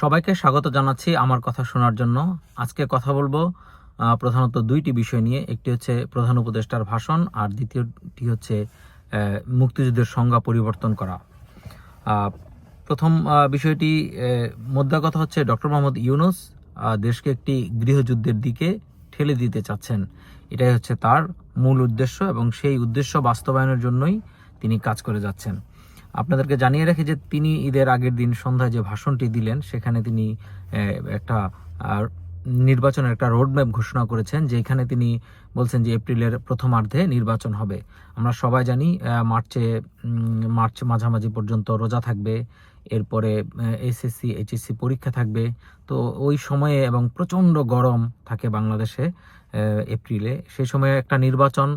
সবাইকে স্বাগত জানাচ্ছি আমার কথা শোনার জন্য। আজকে কথা বলব প্রধানত দুইটি বিষয় নিয়ে। একটি হচ্ছে প্রধান উপদেষ্টার ভাষণ আর দ্বিতীয়টি হচ্ছে মুক্তিযুদ্ধের সংজ্ঞা পরিবর্তন করা। প্রথম বিষয়টি মোদ্দা কথা হচ্ছে ডক্টর মোহাম্মদ ইউনুস দেশকে একটি গৃহযুদ্ধের দিকে ঠেলে দিতে চাচ্ছেন। এটাই হচ্ছে তার মূল উদ্দেশ্য এবং সেই উদ্দেশ্য বাস্তবায়নের জন্যই তিনি কাজ করে যাচ্ছেন। আপনাদেরকে জানিয়ে রাখি যে তিনি ঈদের আগের দিন সন্ধ্যায় যে ভাষণটি দিলেন, সেখানে তিনি একটা নির্বাচনের একটা রোডম্যাপ ঘোষণা করেছেন, যেখানে তিনি বলছেন যে এপ্রিলের প্রথমার্ধে নির্বাচন হবে। আমরা সবাই জানি মার্চে মার্চ মাঝামাঝি পর্যন্ত রোজা থাকবে। এরপরে এসএসসি এইচএসসি পরীক্ষা থাকবে। তো ওই সময়ে এবং প্রচণ্ড গরম থাকে বাংলাদেশে এপ্রিলে। সেই সময়ে একটা নির্বাচন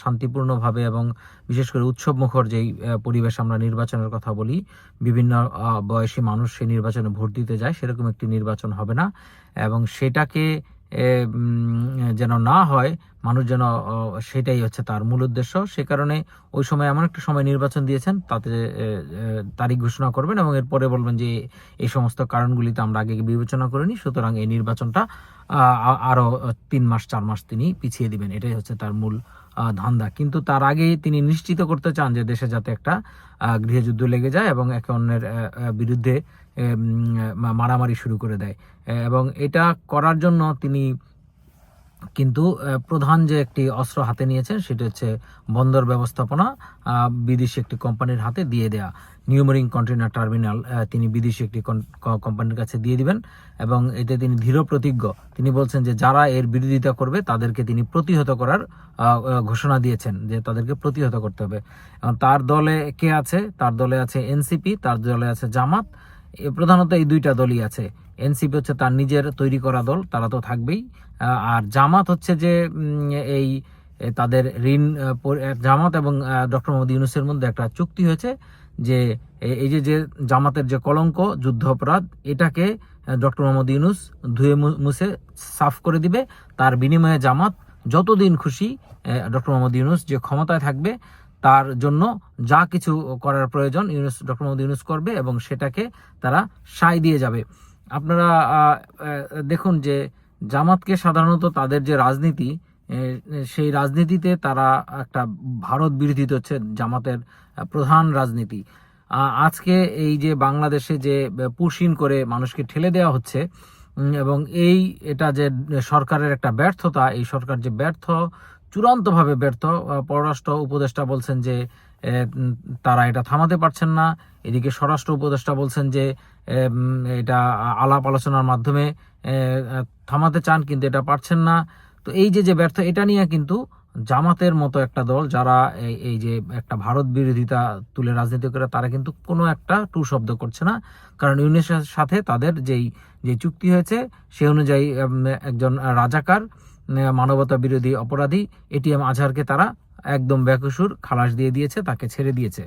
শান্তিপূর্ণভাবে এবং বিশেষ করে উৎসব মুখর যেই পরিবেশ আমরা নির্বাচনের কথা বলি, বিভিন্ন বয়সী মানুষ সেই নির্বাচনে ভোট দিতে যায়, সেরকম একটি নির্বাচন হবে না। এবং সেটাকে যেন না হয়, মানুষ যেন সেটাই হচ্ছে তার মূল উদ্দেশ্য। সে কারণে ওই সময় এমন একটা সময় নির্বাচন দিয়েছেন, তাতে তারিখ ঘোষণা করবেন এবং এরপরে বলবেন যে, এই সমস্ত কারণগুলি তো আমরা আগে বিবেচনা করিনি, সুতরাং এই নির্বাচনটা আরও আরও তিন মাস, চার মাস তিনি পিছিয়ে দিবেন। এটাই হচ্ছে তার মূল ধান্দা। কিন্তু তার আগে তিনি নিশ্চিত করতে চান যে দেশে যাতে একটা গৃহযুদ্ধ লেগে যায় এবং একে অন্যের বিরুদ্ধে মারামারি শুরু করে দেয়। এবং এটা করার জন্য তিনি কিন্তু প্রধান যে একটি অস্ত্র হাতে নিয়েছেন সেটা হচ্ছে বন্দর ব্যবস্থাপনা বিদেশি একটি কোম্পানির হাতে দিয়ে দেয়া। নিউমারিং কন্টেনার টার্মিনাল তিনি বিদেশি একটি কোম্পানির কাছে দিয়ে দিবেন এবং এতে তিনি দৃঢ় প্রতিজ্ঞ। তিনি বলছেন যে, যারা এর বিরোধিতা করবে, তাদেরকে তিনি প্রতিহত করার ঘোষণা দিয়েছেন যে, তাদেরকে প্রতিহত করতে হবে। এবং তার দলে কে আছে? তার দলে আছে এনসিপি, তার দলে আছে জামাত প্রধানত এই দুইটা দলই আছে। এনসিপি হচ্ছে তার নিজের তৈরি করা দল, তারা তো থাকবেই। আর জামাত হচ্ছে যে এই তাদের ঋণ জামাত এবং ডক্টর মোহাম্মদ ইউনুসের মধ্যে একটা চুক্তি হয়েছে যে এই যে যে জামাতের যে কলঙ্ক যুদ্ধ অপরাধ এটাকে ডক্টর মোহাম্মদ ইউনুস ধুয়ে মুছে, সাফ করে দিবে। তার বিনিময়ে জামাত যতদিন খুশি ডক্টর মোহাম্মদ ইউনুস যে ক্ষমতায় থাকবে তার জন্য যা কিছু করার প্রয়োজন ইউনুস, ডক্টর মোহাম্মদ ইউনুস করবে এবং সেটাকে তারা সায় দিয়ে যাবে। আপনারা দেখুন যে জামাতকে সাধারণত তাদের যে রাজনীতি সেই রাজনীতিতে তারা একটা ভারত বিরোধী হচ্ছে জামাতের প্রধান রাজনীতি। আজকে এই যে বাংলাদেশে যে পুশিন করে মানুষকে ঠেলে দেওয়া হচ্ছে এবং এই, এটা যে সরকারের একটা ব্যর্থতা, এই সরকার যে ব্যর্থ চূড়ান্তভাবে ব্যর্থ। পররাষ্ট্র উপদেষ্টা বলছেন যে তারা এটা থামাতে পারছেন না। এদিকে স্বরাষ্ট্র উপদেষ্টা বলছেন যে এটা আলাপ আলোচনার মাধ্যমে থামাতে চান কিন্তু এটা পারছেন না। তো এই যে যে ব্যর্থ, এটা নিয়ে কিন্তু জামাতের মতো একটা দল, যারা এই যে একটা ভারত বিরোধিতা তুলে রাজনীতি করে, তারা কিন্তু কোনো একটা টু শব্দ করছে না। কারণ ইউনিসের সাথে তাদের যেই, যে চুক্তি হয়েছে, সে অনুযায়ী একজন রাজাকার মানবতা বিরোধী অপরাধী এটিএম আজহারকে তারা একদম বেকসুর খালাস দিয়ে দিয়েছে, তাকে ছেড়ে দিয়েছে।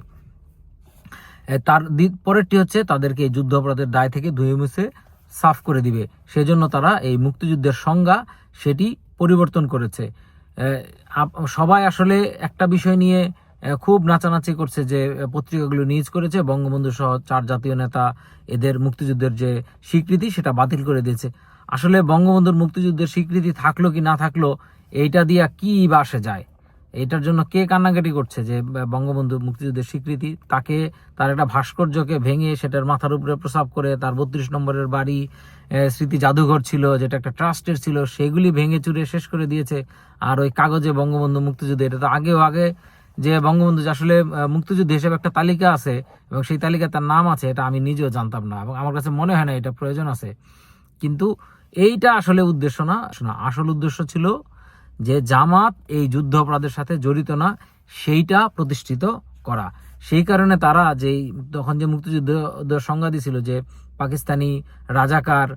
তার পরেরটি হচ্ছে তাদেরকে এই যুদ্ধ অপরাধের দায় থেকে ধুয়ে মুছে সাফ করে দিবে। সেজন্য তারা এই মুক্তিযুদ্ধের সংজ্ঞা সেটি পরিবর্তন করেছে। সবাই আসলে একটা বিষয় নিয়ে খুব নাচানাচি করছে যে পত্রিকাগুলো নিউজ করেছে, বঙ্গবন্ধু সহ চার জাতীয় নেতা এদের মুক্তিযুদ্ধের যে স্বীকৃতি সেটা বাতিল করে দিয়েছে। আসলে বঙ্গবন্ধুর মুক্তিযুদ্ধের স্বীকৃতি থাকল কি না থাকল, এইটা দিয়া কি বা আসে যায়? এটার জন্য কে কান্নাকাটি করছে যে বঙ্গবন্ধু মুক্তিযুদ্ধের স্বীকৃতি? তাকে তার একটা ভাস্কর্যকে ভেঙে সেটার মাথার উপরে প্রসাব করে তার বত্রিশ নম্বরের বাড়ি স্মৃতি জাদুঘর ছিল, যেটা একটা ট্রাস্টের ছিল, সেগুলি ভেঙে চুরে শেষ করে দিয়েছে। আর ওই কাগজে বঙ্গবন্ধু মুক্তিযুদ্ধ, এটা তো আগেও আগে যে বঙ্গবন্ধু আসলে মুক্তিযুদ্ধ হিসেবে একটা তালিকা আছে এবং সেই তালিকায় তার নাম আছে, এটা আমি নিজেও জানতাম না এবং আমার কাছে মনে হয় না এটা প্রয়োজন আছে। কিন্তু এইটা আসলে উদ্দেশ্য না। শোনা আসল উদ্দেশ্য ছিল যে জামাত এই যুদ্ধ অপরাধের সাথে জড়িত না, সেইটা প্রতিষ্ঠিত করা। সেই কারণে তারা যেই তখন যে মুক্তিযুদ্ধ সংজ্ঞা দিছিল যে পাকিস্তানি রাজাকার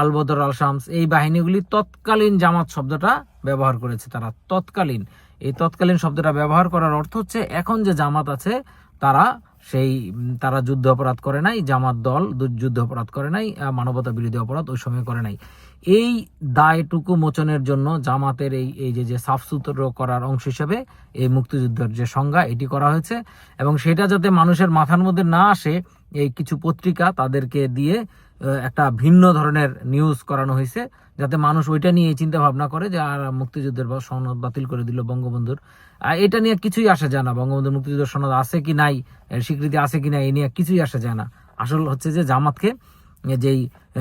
আলবদর আল শামস এই বাহিনীগুলি তৎকালীন জামাত শব্দটা ব্যবহার করেছে তারা, তৎকালীন। এই তৎকালীন শব্দটা ব্যবহার করার অর্থ হচ্ছে এখন যে জামাত আছে, তারা সেই তারা যুদ্ধ অপরাধ করে নাই, জামাত দল যুদ্ধ অপরাধ করে নাই মানবতা বিরোধী অপরাধ ওই সময় করে নাই। এই দায়টুকু মোচনের জন্য জামাতের এই এই যে যে সাফসুতরো করার অংশ হিসেবে এই মুক্তিযুদ্ধের যে সংজ্ঞা এটি করা হয়েছে এবং সেটা যাতে মানুষের মাথার মধ্যে না আসে এই কিছু পত্রিকা তাদেরকে দিয়ে একটা ভিন্ন ধরনের নিউজ করানো হয়েছে, যাতে মানুষ ওইটা নিয়ে চিন্তা ভাবনা করে যে, আর মুক্তিযুদ্ধের সনদ বাতিল করে দিল বঙ্গবন্ধুর। এটা নিয়ে কিছুই আসে যায় না। বঙ্গবন্ধুর মুক্তিযুদ্ধের সনদ আছে কি নাই স্বীকৃতি আছে কি নাই এই নিয়ে কিছুই আসে যায় না। আসল হচ্ছে যে, জামাতকে যেই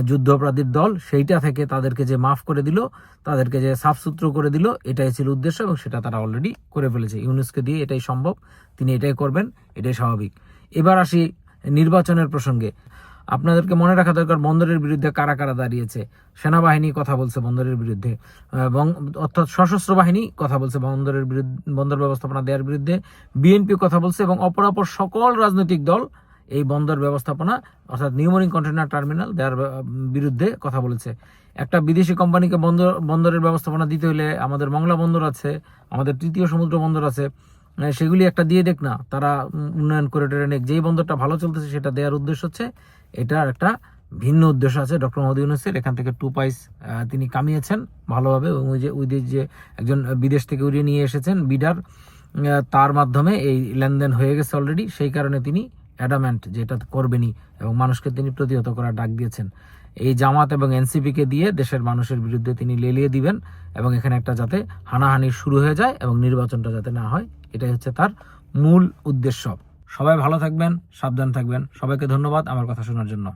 যুদ্ধ অপরাধীর দল, সেইটা থেকে তাদেরকে যে মাফ করে দিল, তাদেরকে যে সাফসূত্র করে দিল, এটাই ছিল উদ্দেশ্য এবং সেটা তারা অলরেডি করে ফেলেছে। ইউনেস্কো দিয়ে এটাই সম্ভব, তিনি এটাই করবেন, এটাই স্বাভাবিক। এবার আসি নির্বাচনের প্রসঙ্গে। আপনাদেরকে মনে রাখা দরকার, বন্দরের বিরুদ্ধে কারা কারা দাঁড়িয়েছে? সেনাবাহিনী কথা বলছে বন্দরের বিরুদ্ধে এবং অর্থাৎ সশস্ত্র বাহিনী কথা বলছে বন্দরের বিরুদ্ধে, বন্দর ব্যবস্থাপনা দেওয়ার বিরুদ্ধে, বিএনপি কথা বলছে এবং অপরাপর সকল রাজনৈতিক দল এই বন্দর ব্যবস্থাপনা, অর্থাৎ নিউমোরিং কন্টেনার টার্মিনাল দেওয়ার বিরুদ্ধে কথা বলেছে। একটা বিদেশি কোম্পানিকে বন্দর, বন্দরের ব্যবস্থাপনা দিতে হলে আমাদের মংলা বন্দর আছে, আমাদের তৃতীয় সমুদ্র বন্দর আছে সেগুলি একটা দিয়ে দেখ না, তারা উন্নয়ন করিডোরে নেক। যেই বন্দরটা ভালো চলতেছে সেটা দেওয়ার উদ্দেশ্য হচ্ছে, এটার একটা ভিন্ন উদ্দেশ্য আছে ডক্টর মোহাম্মদ ইউনুসের। এখান থেকে টু পাইস তিনি কামিয়েছেন ভালোভাবে। এবং ওই যে ওই যে একজন বিদেশ থেকে উড়িয়ে নিয়ে এসেছেন বিডার তার মাধ্যমে এই লেনদেন হয়ে গেছে অলরেডি সেই কারণে তিনি অ্যাডামেন্ট যেটা করবেনই এবং মানুষকে তিনি প্রতিহত করার ডাক দিয়েছেন। এই জামাত এবং এনসিপিকে দিয়ে দেশের মানুষের বিরুদ্ধে তিনি লেলিয়ে দিবেন এবং এখানে একটা যাতে হানাহানি শুরু হয়ে যায় এবং নির্বাচনটা যাতে না হয়, এটাই হচ্ছে তার মূল উদ্দেশ্য। সবাই ভালো থাকবেন, সাবধান থাকবেন। সবাইকে ধন্যবাদ আমার কথা শোনার জন্য।